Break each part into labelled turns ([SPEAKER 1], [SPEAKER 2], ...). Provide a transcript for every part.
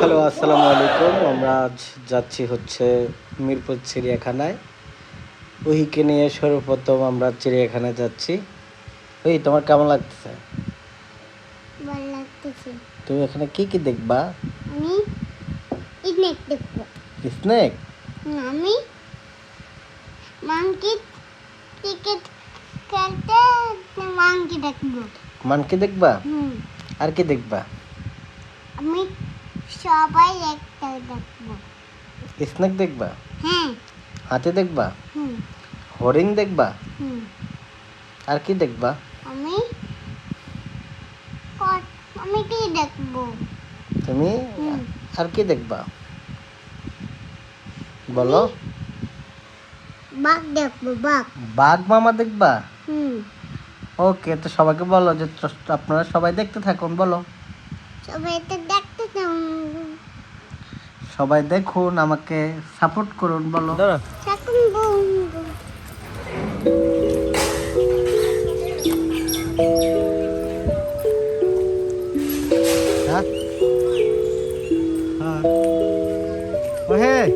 [SPEAKER 1] Hello আসসালামু আলাইকুম। আমরা আজ যাচ্ছি হচ্ছে মিরপুর চিড়িয়াখানায়। ওহিকে নিয়ে সর্বপ্রথম আমরা চিড়িয়াখানায় যাচ্ছি। ওই তোমার কেমন লাগতেছে?
[SPEAKER 2] ভালো লাগতেছে।
[SPEAKER 1] তুমি এখানে কি কি দেখবা?
[SPEAKER 2] আমি স্নেক দেখব।
[SPEAKER 1] স্নেক?
[SPEAKER 2] আমি মাংকি ক্রিকেট খেলতে মাংকি দেখব।
[SPEAKER 1] মানকে দেখবা?
[SPEAKER 2] হুম।
[SPEAKER 1] আর কি দেখবা?
[SPEAKER 2] আমি সবাই একটা দেখব।
[SPEAKER 1] স্নেক দেখবা?
[SPEAKER 2] হ্যাঁ।
[SPEAKER 1] হাতি দেখবা?
[SPEAKER 2] হুম।
[SPEAKER 1] হরিণ দেখবা?
[SPEAKER 2] হুম।
[SPEAKER 1] আর কি দেখবা?
[SPEAKER 2] আমি আমি কি দেখব?
[SPEAKER 1] তুমি? আর কি দেখবা? বলো।
[SPEAKER 2] বাঘ দেখব বাঘ।
[SPEAKER 1] বাঘ মামা দেখবা?
[SPEAKER 2] হুম।
[SPEAKER 1] ওকে তো সবাইকে বলো যে আপনারা সবাই দেখতে থাকুন বলো।
[SPEAKER 2] সবাই
[SPEAKER 1] সবাই দেখুন আমাকে সাপোর্ট করুন বলো। হ্যাঁ? হ্যাঁ।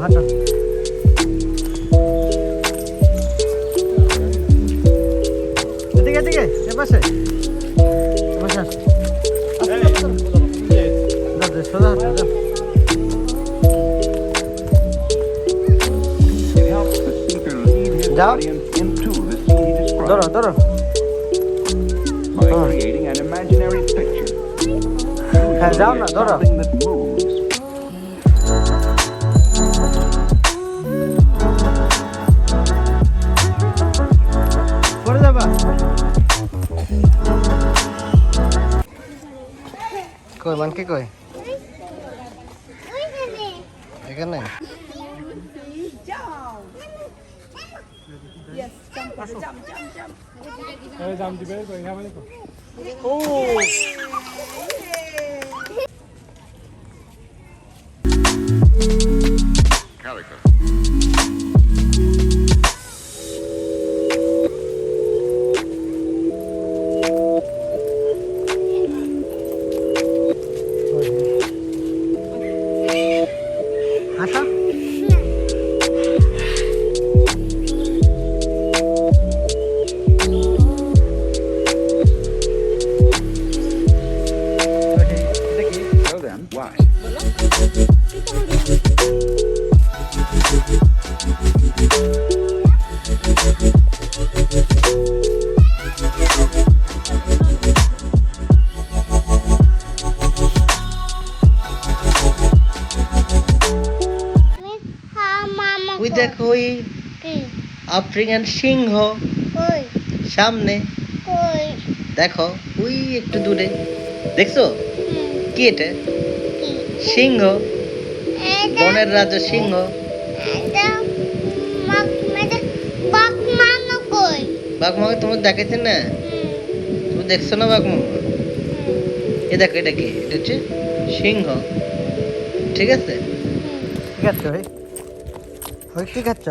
[SPEAKER 1] হাঁটো। যাও, যাও, সোজা হাঁটো, যাও।
[SPEAKER 3] It helps the speaker lead his
[SPEAKER 1] Down.
[SPEAKER 3] audience into the scene he describes
[SPEAKER 1] ধরো ধরো
[SPEAKER 3] by
[SPEAKER 1] Down.
[SPEAKER 3] creating an imaginary picture.
[SPEAKER 1] হ্যাঁ যাও না
[SPEAKER 3] Usually
[SPEAKER 1] ধরো
[SPEAKER 3] Something that moves.
[SPEAKER 1] পড়ে যাবা কই মানকে কই এখানে আসো
[SPEAKER 3] why?
[SPEAKER 1] ওই দেখো ওই আফ্রিকান সিংহ সামনে দেখো ওই একটু দূরে দেখছ কি এটা সিংহ। বনের রাজা সিংহ।
[SPEAKER 2] এটা মাক এটা বাঘ মামা কই?
[SPEAKER 1] বাঘ মাকে তোমার দেখাইছে না? তুমি দেখছ না বাঘ মামা এ দেখো এটা কি? এটা হচ্ছে সিংহ। ঠিক আছে?
[SPEAKER 2] হুম।
[SPEAKER 1] কি খাচ্ছ ভাই ওই কি খাচ্ছ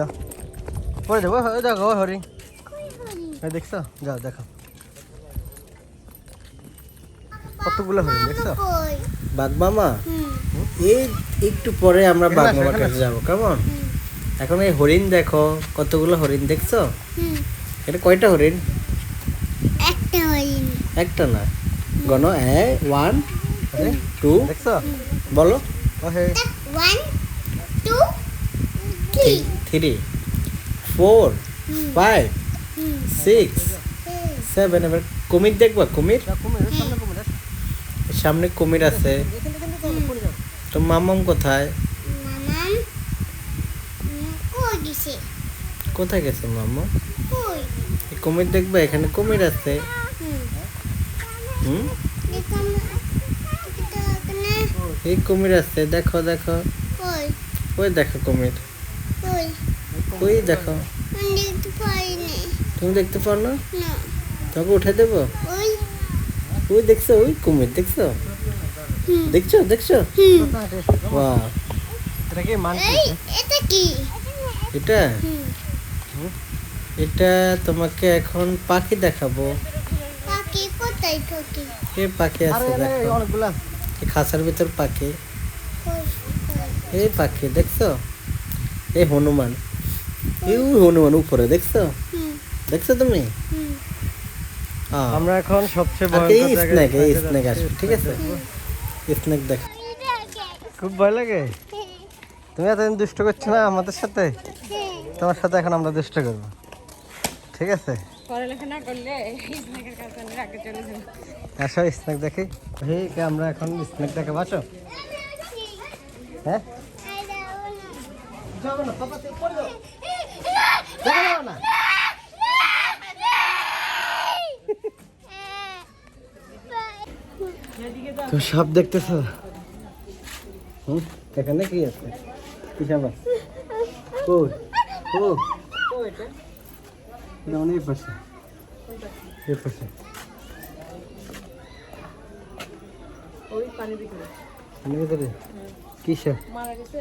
[SPEAKER 1] পরে দেবো ওই দেখো ওই দেখছ? যাও দেখো। কতগুলো হরিণ দেখছ? বাঘ মামা? এই একটু পরে আমরা বাঘ মামার কাছে যাব কেমন? এখন এই হরিণ দেখো কতগুলো হরিণ দেখছ? এটা কয়টা হরিণ?
[SPEAKER 2] একটা হরিণ।
[SPEAKER 1] একটা না। গণ এ ওয়ান টু দেখছ? বলো। One
[SPEAKER 2] two
[SPEAKER 1] three.
[SPEAKER 2] Four
[SPEAKER 1] five
[SPEAKER 2] six
[SPEAKER 1] seven এবার কুমির দেখবা কুমির? সামনে কুমির আছে। তো মামাম কোথায়? কোথায় গেছে মামা? কুমির দেখবা? এখানে কুমির আছে।
[SPEAKER 2] হুম?
[SPEAKER 1] এই কুমির আছে। দেখো দেখো। ওই দেখো কুমির। ওই দেখো। তুমি দেখতে পারো না?
[SPEAKER 2] না।
[SPEAKER 1] তোমাকে উঠে দেবো?
[SPEAKER 2] ওই
[SPEAKER 1] ওই দেখছ ওই কুমির দেখছ? দেখছ দেখছ? বাহ।
[SPEAKER 2] এটা কি
[SPEAKER 1] এটা
[SPEAKER 2] হুম।
[SPEAKER 1] এটা তোমাকে এখন পাখি দেখাবো।
[SPEAKER 2] পাখি কোথায় থাকি
[SPEAKER 1] এ পাখি আছে দেখো।
[SPEAKER 4] অনেকগুলা।
[SPEAKER 1] খাঁচার ভিতর পাখি। এই পাখি দেখছ? এই হনুমান। এই হনুমান উপরে দেখছ? দেখছ তুমি?
[SPEAKER 4] আমরা এখন সবচেয়ে
[SPEAKER 1] আর এই স্নেক এই স্নেক আসবে ঠিক আছে? স্নেক দেখ।
[SPEAKER 4] খুব ভয় লাগে? তুমি এতদিন দুষ্ট করছ না আমাদের সাথে? তোমার সাথে এখন আমরা দুষ্ট করব। ঠিক আছে?
[SPEAKER 5] পড়ালেখা করলে স্নেকের কাছে আগে চলে যাব।
[SPEAKER 4] আসো স্নেক দেখি। এই কে আমরা এখন স্নেক দেখে বাসো হ্যাঁ? যাব না পাপা তুই পড়ে যাও দেখে যাব না তুমি সব দেখতেছো? হুম এখানে কি আছে? কি সাবাস ও ও এটা এই পাশে। এই পাশে। কিসে
[SPEAKER 5] মারা গেছে?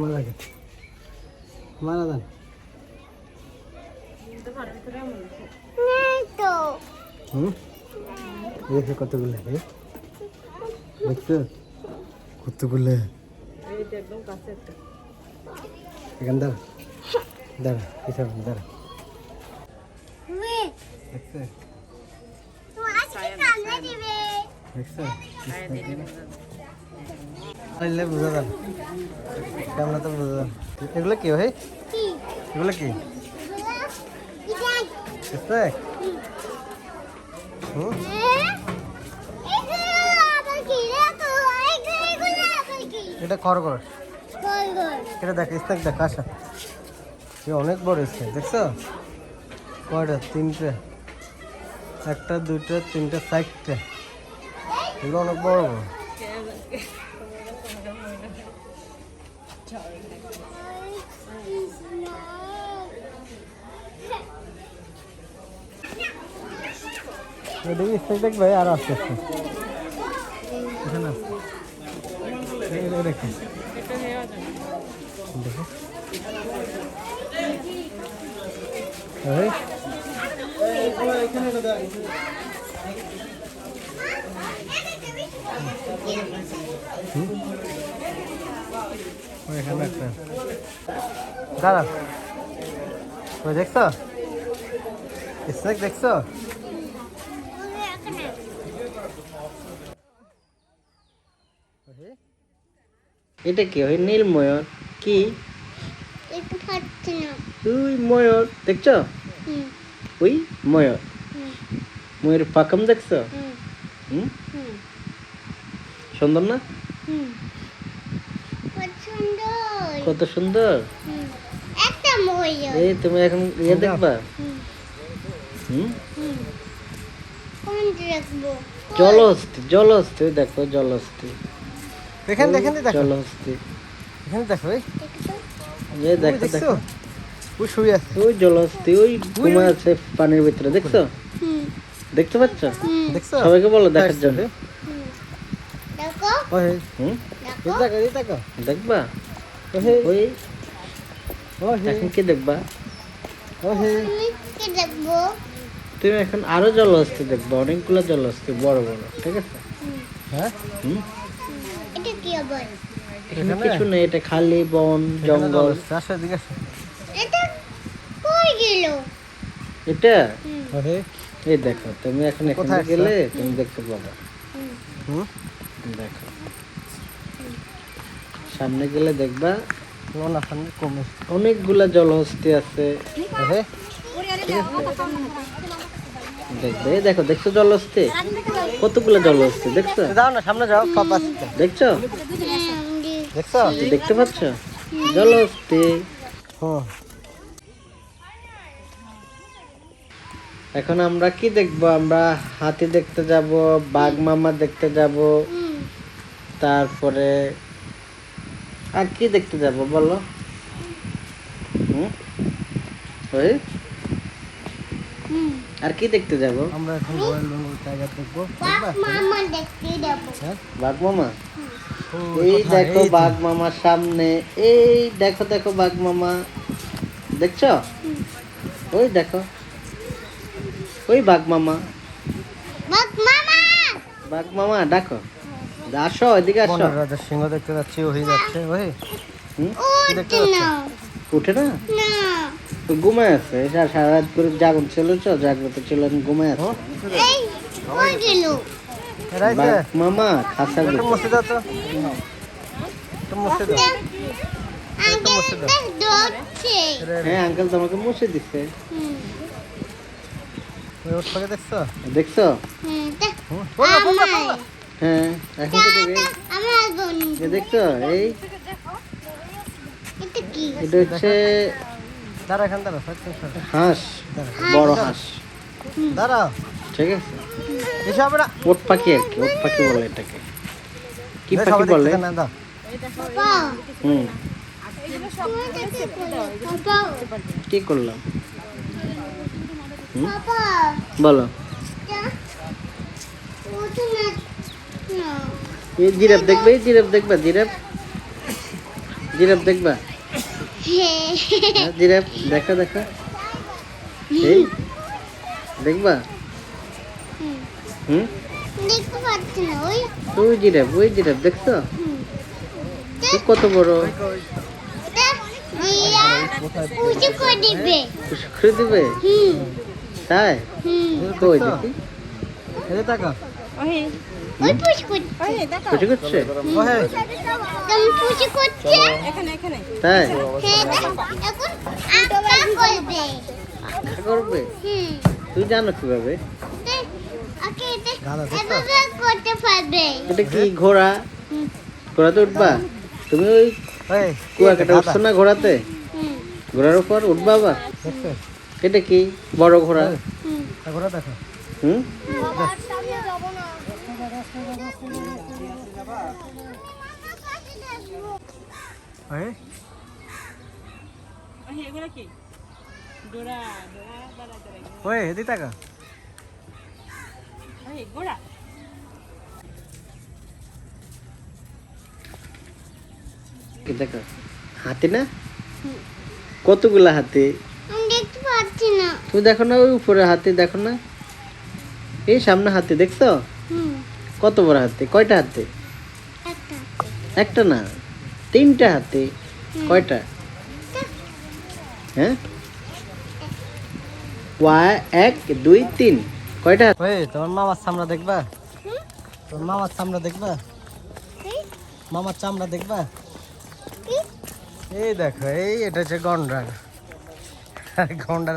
[SPEAKER 4] মারা গেছে। মারা যান। হুম? দেখে কতগুলো দেখছ? কতগুলো এখান দাঁড়া। দাঁড়া কিসব দাঁড়া। বুঝা যান ক্যামেরা তো বুঝা যান এগুলো কি ভাই? এগুলো কি? হুম। এটা খরগোশ। এটা দেখ স্নেক দেখ আসা। এ অনেক বড় স্নেক দেখছ? কয়টা? তিনটে। একটা দুইটা তিনটে চারটে। এগুলো অনেক বড় বড়। দেখি স্নেক দেখবে আর আস্তে আস্তে এখানে
[SPEAKER 5] এটা নেওয়া যাবে
[SPEAKER 4] দেখো এই ওই এখানে একটা দাঁড়া ওই দেখছ স্নেক দেখছ
[SPEAKER 1] এটা কি হয়? নীল ময়ূর? কি? ওই ময়ূর দেখছ? ওই ময়ূর। ময়ূর পাকাম দেখছ?
[SPEAKER 2] হুম।
[SPEAKER 1] হুম?
[SPEAKER 2] হুম।
[SPEAKER 1] সুন্দর না? কত সুন্দর।
[SPEAKER 2] হুম। একটা ময়ূর।
[SPEAKER 1] এই তুমি এখন ইয়ে দেখবা? জলহস্তি ওই দেখো জলহস্তি
[SPEAKER 4] এখানে দেখেন দেখো এখানে দেখো এই।
[SPEAKER 2] দেখো
[SPEAKER 4] ওই
[SPEAKER 1] দেখো
[SPEAKER 4] দেখছ?
[SPEAKER 1] দেখো।
[SPEAKER 4] ওই শুয়ে আছে।
[SPEAKER 1] ওই জলহস্তি ওই ঘুমে আছে পানির ভিতরে দেখছ? দেখতে পাচ্ছ?
[SPEAKER 4] দেখছ?
[SPEAKER 1] সবাইকে বলো দেখার জন্য।
[SPEAKER 2] হুম দেখো।
[SPEAKER 4] ওই
[SPEAKER 1] হুম?
[SPEAKER 2] দেখো।
[SPEAKER 4] দেখো
[SPEAKER 1] দেখবা?
[SPEAKER 4] ওই
[SPEAKER 1] ওই।
[SPEAKER 4] ওই
[SPEAKER 1] এখন কি দেখবা?
[SPEAKER 2] তুমি দেখব?
[SPEAKER 1] তুমি এখন আরও জলহস্তি দেখবা অনেকগুলো জলহস্তি বড় বড় ঠিক আছে?
[SPEAKER 4] হ্যাঁ?
[SPEAKER 1] হুম? এখানে? কিছু নেই এটা খালি বন জঙ্গল
[SPEAKER 2] এটা কই গেল
[SPEAKER 1] এটা
[SPEAKER 2] হুম
[SPEAKER 1] এই দেখো তুমি এখন এখানে
[SPEAKER 4] কোথায়
[SPEAKER 1] গেলে তুমি দেখতে পাবা
[SPEAKER 2] হুম
[SPEAKER 4] হুম
[SPEAKER 1] দেখো সামনে গেলে দেখবা অনেকগুলা জলহস্তি আছে দেখবে। দেখো দেখছ জলহস্তি? কতগুলো জলহস্তি দেখছ?
[SPEAKER 4] যাও না সামনে যাও পাপা
[SPEAKER 1] দেখছ?
[SPEAKER 4] দেখছ?
[SPEAKER 1] দেখতে পাচ্ছ? জলহস্তি।
[SPEAKER 4] হুম।
[SPEAKER 1] এখন আমরা কি দেখব? আমরা হাতি দেখতে যাব বাঘ মামা দেখতে যাব তারপরে আর কি দেখতে যাব বলো? হুম? ওই আর কি দেখতে যাব?
[SPEAKER 4] আমরা এখন রয়্যাল বেঙ্গল টাইগার দেখব
[SPEAKER 2] মামা দেখতে যাব।
[SPEAKER 4] হ্যাঁ?
[SPEAKER 1] বাঘ মামা? এই দেখো বাঘ মামার সামনে এই দেখো দেখো বাঘ মামা। দেখছ? ওই দেখো। ওই বাঘ মামা।
[SPEAKER 2] বাঘ মামা!
[SPEAKER 1] বাঘ মামা ডাকো। আসো এদিকে আসো।
[SPEAKER 4] রাজা সিংহ দেখতে যাচ্ছি ওই যাচ্ছে ওই।
[SPEAKER 1] হুম?
[SPEAKER 4] দেখতে
[SPEAKER 1] উঠে না? ঘুমায় আছে। সা- সারা রাত করে জাগন ছিল তো জাগ্রত ছিল ঘুমায় আছে। মামা খাসার হ্যাঁ আঙ্কেল তোমাকে মুছে দিচ্ছে
[SPEAKER 4] দেখছ।
[SPEAKER 1] হ্যাঁ এখন দেখছ এই।
[SPEAKER 2] এটা
[SPEAKER 1] হচ্ছে
[SPEAKER 4] দাঁড়া এখান দাঁড়া।
[SPEAKER 1] হাঁস বড় হাঁস।
[SPEAKER 4] দাঁড়াও
[SPEAKER 1] ঠিক আছে।
[SPEAKER 4] না
[SPEAKER 1] ওট পাখি আর কি ওট পাখি বলে এটাকে। কি পাখি বলে? হুম। কি করলাম? বলো। এই জিরাফ দেখবে জিরাফ দেখবা জিরাফ। জিরাফ দেখবা? জিরাফ দেখা দেখা। এই দেখবা?
[SPEAKER 2] হুম?
[SPEAKER 1] হুম
[SPEAKER 2] দেখতে পাচ্ছি না ওই
[SPEAKER 1] ওই জিরাফ ওই জিরাফ দেখছ? কত বড়?
[SPEAKER 2] করে দিবে?
[SPEAKER 1] তাই? কই দেখি?
[SPEAKER 4] তাকা
[SPEAKER 5] ওই
[SPEAKER 2] ওই করছে।
[SPEAKER 5] ওই
[SPEAKER 1] করছে?
[SPEAKER 2] তুমি পুষ করছে?
[SPEAKER 5] এখানে এখানে
[SPEAKER 1] তাই?
[SPEAKER 2] হ্যাঁ এখন আঁকা করবে।
[SPEAKER 1] আশা করবে? তুই জানো কীভাবে?
[SPEAKER 2] এটা
[SPEAKER 1] কি ঘোড়া? ঘোড়াতে উঠবা? তুমি ওই কুয়াকাটা উঠছো না ঘোড়াতে? ঘোড়ার উপর উঠবা আবার? এটা কি? বড় ঘোড়া?
[SPEAKER 4] ঘোড়া দেখো।
[SPEAKER 1] হুম
[SPEAKER 2] বাবার সামনে যাব না
[SPEAKER 4] ওই
[SPEAKER 5] গোড়া
[SPEAKER 1] দেখো হাতি না? কতগুলা হাতি?
[SPEAKER 2] আমি দেখতে পাচ্ছি না।
[SPEAKER 1] তুমি দেখো না ওই উপরে হাতি দেখো না? এই সামনে হাতি দেখছ? কত বড় হাতি? কয়টা হাতি?
[SPEAKER 2] একটা
[SPEAKER 1] একটা না। তিনটা হাতি? কয়টা? হ্যাঁ? ওয়া এক দুই তিন। কয়টা হাতি?
[SPEAKER 4] ওই তোমার মামার চামড়া দেখবা? তোমার মামার চামড়া দেখবা? মামার চামড়া দেখবা? এই দেখো এই এটা হচ্ছে গন্ডার। গন্ডার